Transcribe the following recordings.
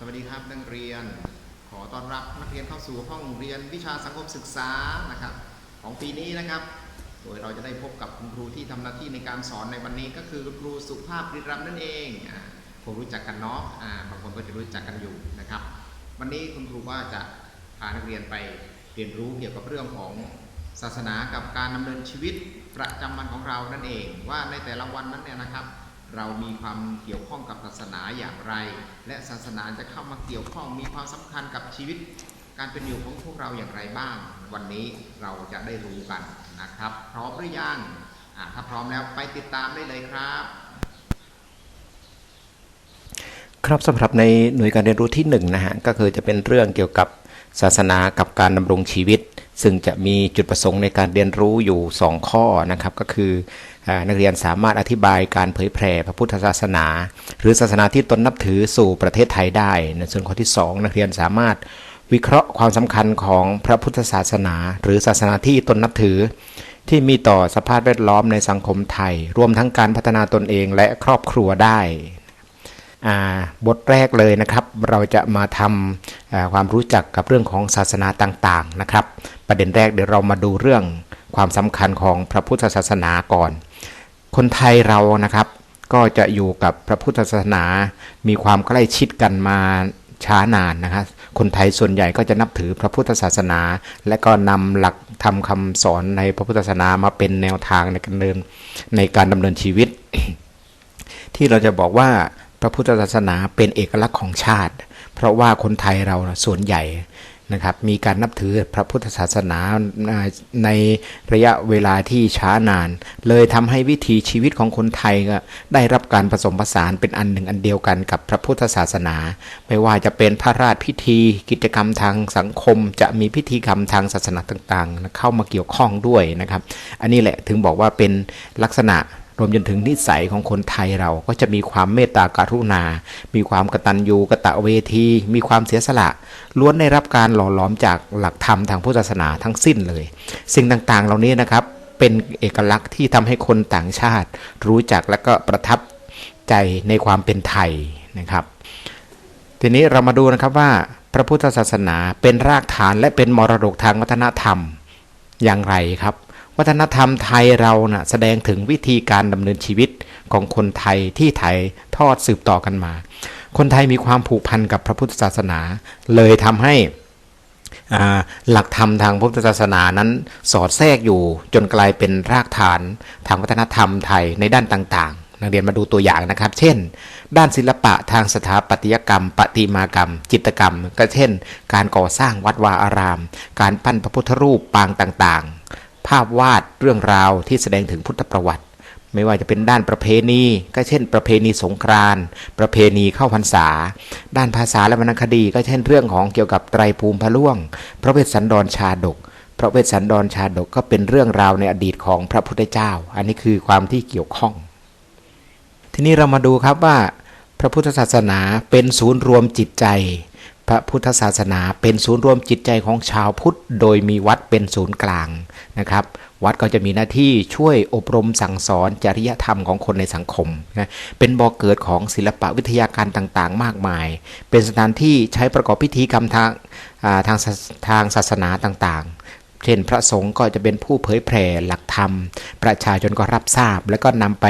สวัสดีครับนักเรียน ขอต้อนรับนักเรียนเข้าสู่ห้องเรียนวิชาสังคมศึกษานะครับ ของปีนี้นะครับ โดยเราจะได้พบกับคุณครูที่ทำหน้าที่ในการสอนในวันนี้ก็คือครูสุภาพริรัมนั่นเองอ่าคงรู้จักกันเนาะบางคนก็จะรู้จักกันอยู่นะครับ วันนี้คุณครูว่าจะพานักเรียนไปเรียนรู้เกี่ยวกับเรื่องของศาสนากับการดำเนินชีวิตประจำวันของเรานั่นเอง ว่าในแต่ละวันนั้นเนี่ยนะครับ เรามีความเกี่ยวข้องกับศาสนาอย่างไร และศาสนาจะเข้ามาเกี่ยวข้องมีความสำคัญกับชีวิต การเป็นอยู่ของพวกเราอย่างไรบ้าง วันนี้เราจะได้รู้กันนะครับ พร้อมหรือยังถ้าพร้อมแล้วไปติดตามได้เลยครับ ครับสำหรับในหน่วยการเรียนรู้ที่1นงนะฮะก็คือจะเป็นเรื่องเกี่ยวกับศาสนากับการดำรงชีวิต ซึ่งจะมีจุดประสงค์ในการเรียนรู้อยู่ 2 ข้อนะครับ ก็คืออนักเรียนสามารถอธิบายการเผยแผ่พระพุทธศาสนา หรือศาสนาที่ตนนับถือสู่ประเทศไทยได้ในส่วนข้อที่ 2 นักเรียนสามารถวิเคราะห์ความสำคัญของพระพุทธศาสนา หรือศาสนาที่ตนนับถือ ที่มีต่อสภาพแวดล้อมในสังคมไทย รวมทั้งการพัฒนาตนเองและครอบครัวได้ บทแรกเลยนะครับ เราจะมาทำความรู้จักกับเรื่องของศาสนาต่างๆนะครับ ประเด็นแรกเดี๋ยวเรามาดูเรื่องความสำคัญของพระพุทธศาสนาก่อน คนไทยเรานะครับก็จะอยู่กับพระพุทธศาสนา มีความใกล้ชิดกันมาช้านานนะครับคนไทยส่วนใหญ่ก็จะนับถือพระพุทธศาสนา และก็นำหลักธรรมคำสอนในพระพุทธศาสนามาเป็นแนวทางในการเนินในการดำเนินชีวิต ที่เราจะบอกว่า พระพุทธศาสนาเป็นเอกลักษณ์ของชาติ เพราะว่าคนไทยเราส่วนใหญ่นะครับมีการนับถือพระพุทธศาสนาในระยะเวลาที่ช้านาน เลยทำให้วิถีชีวิตของคนไทยก็ได้รับการผสมผสานเป็นอันหนึ่งอันเดียวกันกับพระพุทธศาสนา ไม่ว่าจะเป็นพระราชพิธี กิจกรรมทางสังคม จะมีพิธีกรรมทางศาสนาต่างๆ เข้ามาเกี่ยวข้องด้วยนะครับ อันนี้แหละถึงบอกว่าเป็นลักษณะ รวมจนถึงนิสัยของคนไทยเราก็จะมีความเมตตากรุณา มีความกตัญญูกะตะเวที มีความเสียสละ ล้วนได้รับการหล่อหลอมจากหลักธรรมทางพุทธศาสนาทั้งสิ้นเลย สิ่งต่างๆ เหล่านี้นะครับเป็นเอกลักษณ์ที่ทำให้คนต่างชาติ รู้จักและก็ประทับใจในความเป็นไทยนะครับ ทีนี้เรามาดูนะครับว่าพระพุทธศาสนาเป็นรากฐานและเป็นมรดกทางวัฒนธรรมอย่างไรครับ วัฒนธรรมไทยเรานะ่ะแสดงถึงวิธีการดำเนินชีวิตของคนไทยที่ไทยทอดสืบต่อกันมา คนไทยมีความผูกพันกับพระพุทธศาสนา เลยทำให้หลักธรรมทางพุทธศาสนานั้นสอดแทรกอยู่จนกลายเป็นรากฐานทางวัฒนธรรมไทยในด้านต่างๆ นักเรียนมาดูตัวอย่างนะครับ เช่น ด้านศิลปะทางสถาปัตยกรรมประติมากรรม จิตกรรม ก็เช่น การก่อสร้างวัดวาอาราม การปั้นพระพุทธรูปปางต่างๆ ภาพวาดเรื่องราวที่แสดงถึงพุทธประวัติ ไม่ว่าจะเป็นด้านประเพณี ก็เช่น ประเพณีสงกรานต์ประเพณีเข้าพรรษา ด้านภาษาและวรรณคดี ก็เช่นเรื่องของเกี่ยวกับไตรภูมิพระล่วง พระเวสสันดรชาดก พระเวสสันดรชาดกก็เป็นเรื่องราวในอดีตของพระพุทธเจ้า อันนี้คือความที่เกี่ยวข้อง ทีนี้เรามาดูครับว่า พระพุทธศาสนาเป็นศูนย์รวมจิตใจ พระพุทธศาสนาเป็นศูนย์รวมจิตใจของชาวพุทธ โดยมีวัดเป็นศูนย์กลางนะครับ วัดก็จะมีหน้าที่ช่วยอบรมสั่งสอนจริยธรรมของคนในสังคมนะเป็นบ่อกเกิดของศิลปะวิทยาการต่างๆ มากมาย เป็นสถานที่ใช้ประกอบพิธีกรรมทางทางศาทางศาสนาต่างๆเช่นพระสงฆ์ก็จะเป็นผู้เผยแผ่หลักธรรม ประชาชนก็รับทราบ แล้วก็นำไป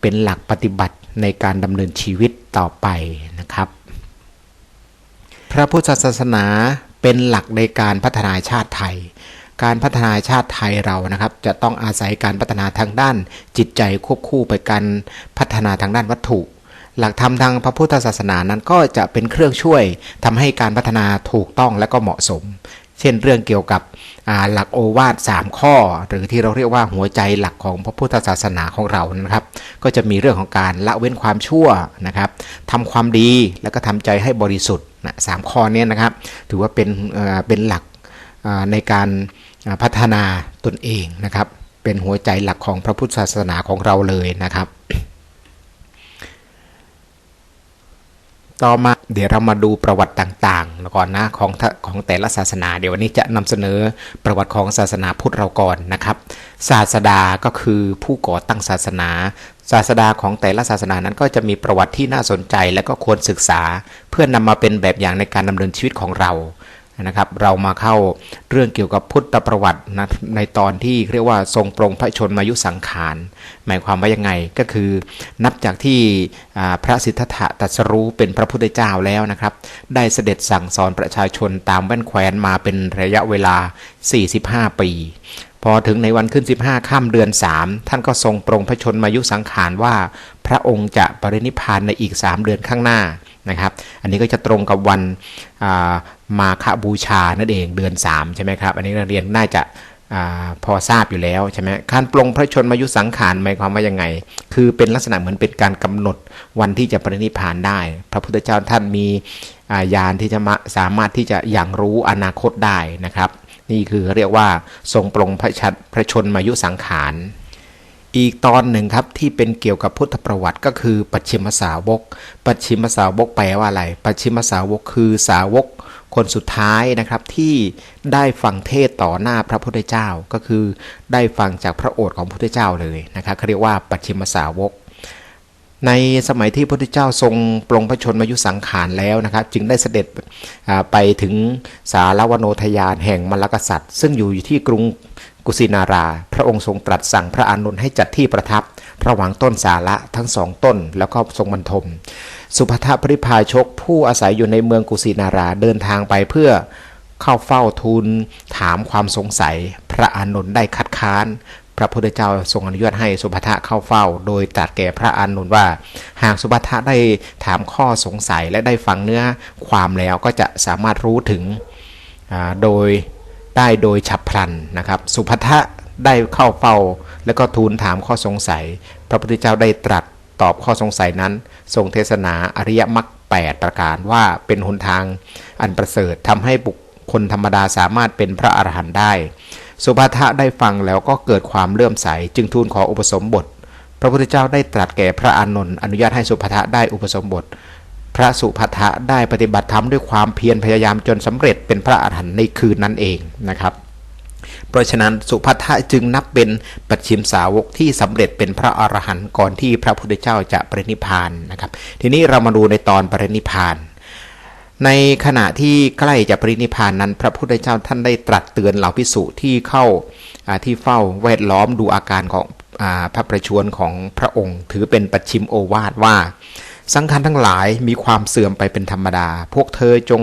เป็นหลักปฏิบัติในการดำเนินชีวิตต่อไปนะครับ พระพุทธศาสนาเป็นหลักในการพัฒนาชาติไทย การพัฒนาชาติไทยเรานะครับ จะต้องอาศัยการพัฒนาทางด้านจิตใจควบคู่ไปกันพัฒนาทางด้านวัตถุ หลักธรรมทางพระพุทธศาสนานั้นก็จะเป็นเครื่องช่วยทำให้การพัฒนาถูกต้องและก็เหมาะสม เช่นเรื่องเกี่ยวกับหลักโอวาท3ข้อ หรือที่เราเรียกว่าหัวใจหลักของพระพุทธศาสนาของเรานะครับ ก็จะมีเรื่องของการละเว้นความชั่วนะครับทำความดีแล้วก็ทำใจให้บริสุทธิ์ นะสามข้อนี้นะครับ ถือว่าเป็นเป็นหลักในการพัฒนาตนเองนะครับ เป็นหัวใจหลักของพระพุทธศาสนาของเราเลยนะครับ ต่อมาเดี๋ยวเรามาดูประวัติต่างๆก่อนนะของทะของแต่ละศาสนา เดี๋ยววันนี้จะนำเสนอประวัติของศาสนาพุทธเราก่อนนะครับ ศาสดาก็คือผู้ก่อตั้งศาสนา ศาสดาของแต่ละศาสนานั้นก็จะมีประวัติที่น่าสนใจ และก็ควรศึกษา เพื่อนำมาเป็นแบบอย่างในการดำเนินชีวิตของเรา นะครับ เรามาเข้าเรื่องเกี่ยวกับพุทธประวัตินะในตอนที่เรียกว่าทรงปรงพระชนมายุสังขาร หมายความว่ายังไงก็คือนับจากที่พระสิทธัตถะตรัสรู้เป็นพระพุทธเจ้าแล้วนะครับ ได้เสด็จสั่งสอนประชาชนตามแว่นแคว้นมาเป็นระยะเวลา 45 ปี พอถึงในวันขึ้น 15ค่ำเดือน 3 ท่านก็ทรงปรงพระชนมายุสังขารว่า พระองค์จะปรินิพานในอีก 3 เดือนข้างหน้า นะครับ อันนี้ก็จะตรงกับวันามาฆบูชานั่นเองเดือน 3 ใช่ไหมครับ อันนี้นักเรียนน่าจะาพอทราบอยู่แล้วใช่ไหมการปรงพระชนมายุสังขารหมายความว่ายังไง คือเป็นลักษณะเหมือนเป็นการกำหนดวันที่จะปรินิพานได้ พระพุทธเจ้าท่านมีอ่ายานที่จะมาสามารถที่จะอย่างรู้อนาคตได้นะครับ นี่คือเรียกว่าทรงปรงพระชัดพระชนมายุสังขาร อีกตอนหนึ่งครับที่เป็นเกี่ยวกับพุทธประวัติก็คือปัจฉิมสาวก ปัจฉิมสาวกแปลว่าอะไร ปัจฉิมสาวกคือสาวกคนสุดท้ายนะครับที่ได้ฟังเทศต่อหน้าพระพุทธเจ้าก็คือได้ฟังจากพระโอษฐ์ของพระพุทธเจ้าเลยนะครับเขาเรียกว่าปัจฉิมสาวก ในสมัยที่พระพุทธเจ้าทรงปรงพระชนมายุสังขารแล้วนะครับ จึงได้เสด็จไปถึงสารวโนทยานแห่งมลกษัตริย์ ซึ่งอยู่ที่กรุง กุสินารา พระองค์ทรงตรัสสั่งพระอานนท์ให้จัดที่ประทับ ระหว่างต้นสาระทั้งสองต้นแล้วก็ทรงบรรทม สุภทปริพาชกผู้อาศัยอยู่ในเมืองกุสินาราเดินทางไปเพื่อเข้าเฝ้าทูลถามความสงสัย พระอานนท์ได้คัดค้าน พระพุทธเจ้าทรงอนุญาตให้สุภทะเข้าเฝ้า โดยตรัสแก่พระอานนท์ว่า หากสุภทะได้ถามข้อสงสัยและได้ฟังเนื้อความแล้วก็จะสามารถรู้ถึงโดย ได้โดยฉับพลันนะครับ สุภัทะได้เข้าเฝ้า แล้วก็ทูลถามข้อสงสัย พระพุทธเจ้าได้ตรัสตอบข้อสงสัยนั้น ทรงเทศนาอริยมรรค8ประการว่าเป็นหนทางอันประเสริฐทำให้บุคคลธรรมดาสามารถเป็นพระอรหันต์ได้ สุภาทะได้ฟังแล้วก็เกิดความเลื่อมใส จึงทูลขออุปสมบท พระพุทธเจ้าได้ตรัสแก่พระอานนท์อนุญาตให้สุภาทะได้อุปสมบท พระสุภาทะได้ปฏิบัติธรรมด้วยความเพียรพยายามจนสำเร็จเป็นพระอรหันต์ในคืนนั้นเองนะครับ เพราะฉะนั้นสุภัทะจึงนับเป็นปัจฉิมสาวกที่สำเร็จเป็นพระอรหันต์ก่อนที่พระพุทธเจ้าจะปรินิพานนะครับ ทีนี้เรามาดูในตอนปรินิพานในขณะที่ใกล้จะปรินิพานนั้น พระพุทธเจ้าท่านได้ตรัสเตือนเหล่าภิกษุที่เข้าที่เฝ้าแวดล้อมดูอาการของอพระประชวรของพระองค์ ถือเป็นปัจฉิมโอวาทว่า สังขารทั้งหลายมีความเสื่อมไปเป็นธรรมดา พวกเธอจง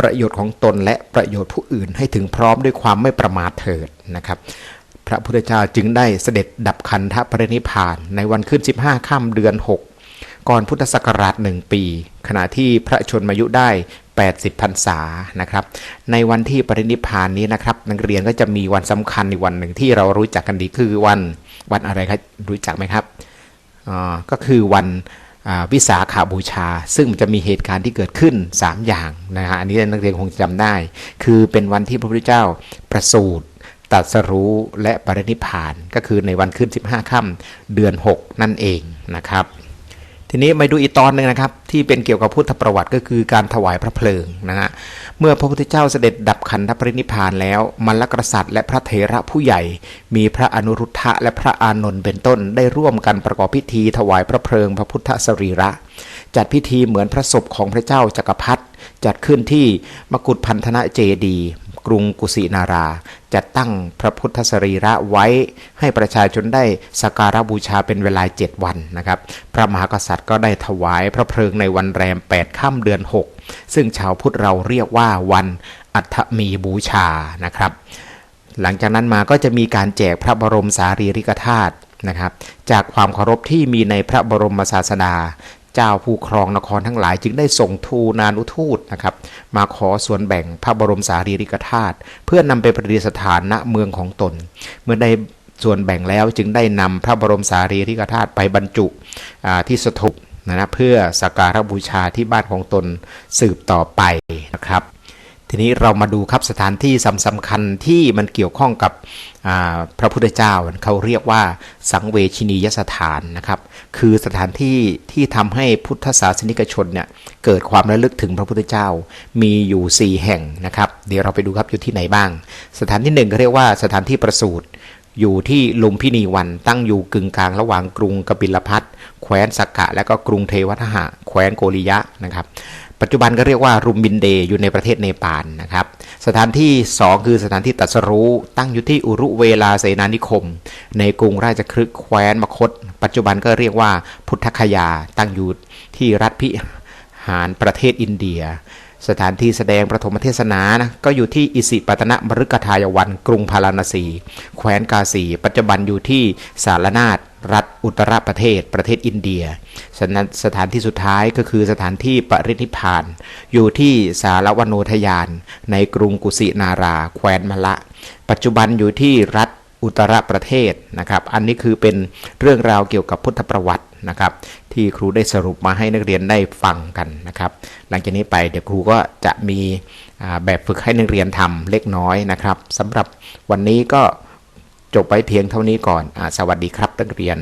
ประโยชน์ของตนและประโยชน์ผู้อื่นให้ถึงพร้อมด้วยความไม่ประมาทเถิดนะครับ พระพุทธเจ้าจึงได้เสด็จดับคันธปรินิพานในวันขึ้น 15ค่ำเดือน 6 ก่อนพุทธศักราชหนึ่งปี ขณะที่พระชนมายุได้ 80พรรษานะครับ ในวันที่ปรินิพานนี้นะครับ นักเรียนก็จะมีวันสำคัญอีกวันหนึ่งที่เรารู้จักกันดีคือวันวันอะไรครับรู้จักไหมครับอ่าก็คือวัน วิสาขาบูชา ซึ่งจะมีเหตุการณ์ที่เกิดขึ้น 3 อย่างนะฮะอันนี้นักเรียนคงจะจำได้ คือเป็นวันที่พระพุทธเจ้าประสูติตรัสรู้และปรินิพานก็คือในวันขึ้น 15 ค่ำเดือน 6 นั่นเองนะครับ ทีนี้มาดูอีกตอนหนึ่งนะครับ ที่เป็นเกี่ยวกับพุทธประวัติก็คือการถวายพระเพลิงนะฮะเมื่อพระพุทธเจ้าเสด็จดับขันธปรินิพานแล้วมลกษัตริย์และพระเถระผู้ใหญ่ มีพระอนุรุทธะและพระอานนท์เป็นต้นได้ร่วมกันประกอบพิธีถวายพระเพลิงพระพุทธสรีระ จัดพิธีเหมือนพระศพของพระเจ้าจักรพรรดิจัดขึ้นที่มกุฏพันธนะเจดีกรุงกุสินารา จัดตั้งพระพุทธสรีระไว้ให้ประชาชนได้สักการะบูชาเป็นเวลา7วันนะครับ พระมหากษัตริย์ก็ได้ถวายพระเพลิงในวันแรม 8 ค่ำเดือน 6 ซึ่งชาวพุทธเราเรียกว่าวันอัฐมีบูชานะครับ หลังจากนั้นมาก็จะมีการแจกพระบรมสารีริกธาตุนะครับ จากความเคารพที่มีในพระบรมศาสดาเจ้าผู้ครองนครทั้งหลายจึงได้ส่งทูนานุทูตนะครับมาขอส่วนแบ่งพระบรมสารีริกธาตุเพื่อนำไปประดิษฐานณเมืองของตน เมื่อได้ส่วนแบ่งแล้วจึงได้นำพระบรมสารีริกธาตุไปบรรจุที่สถูป นะนะเพื่อสักการะบูชาที่บ้านของตนสืบต่อไปนะครับ ทีนี้เรามาดูครับสถานที่สำสำคัญที่มันเกี่ยวข้องกับพระพุทธเจ้าเขาเรียกว่าสังเวชินียสถานนะครับ คือสถานที่ที่ทำให้พุทธศาสนิกชนเนี่ยเกิดความระลึกถึงพระพุทธเจ้ามีอยู่ 4 แห่งนะครับ เดี๋ยวเราไปดูครับอยู่ที่ไหนบ้าง สถานที่หนึ่งก็เรียกว่าสถานที่ประสูติ อยู่ที่ลุมพินีวันตั้งอยู่กึ่งกลางระหว่างกรุงกบิลพัทแคว้นสักกะ และก็กรุงเทวทหะแคว้นโกริยะนะครับปัจจุบันก็เรียกว่ารุมบินเดย์อยู่ในประเทศเนปาลนะครับสถานที่ 2 คือสถานที่ตัสรู้ตั้งอยู่ที่อุรุเวลาเสนานิคม ในกรุงราชคฤห์แคว้นมคต ปัจจุบันก็เรียกว่าพุทธคยาตั้งอยู่ที่รัฐพิหารประเทศอินเดีย สถานที่แสดงประถมเทศนานะก็อยู่ที่อิสิปตนมฤกทายวัน กรุงพาราณสีแคว้นกาสี ปัจจุบันอยู่ที่สารนาฏรัฐอุตรประเทศ ประเทศอินเดียสถานสถานที่สุดท้ายก็คือสถานที่ปรินิพพาน อยู่ที่สารวโนทยาน ในกรุงกุสินารา แคว้นมะละ ปัจจุบันอยู่ที่รัฐอุตรประเทศนะครับ อันนี้คือเป็นเรื่องราวเกี่ยวกับพุทธประวัติ นะครับ ที่ครูได้สรุปมาให้นักเรียนได้ฟังกันนะครับ หลังจากนี้ไปเดี๋ยวครูก็จะมีแบบฝึกให้นักเรียนทำเล็กน้อยนะครับสำหรับวันนี้ก็จบไว้เพียงเท่านี้ก่อนอสวัสดีครับนักเรียน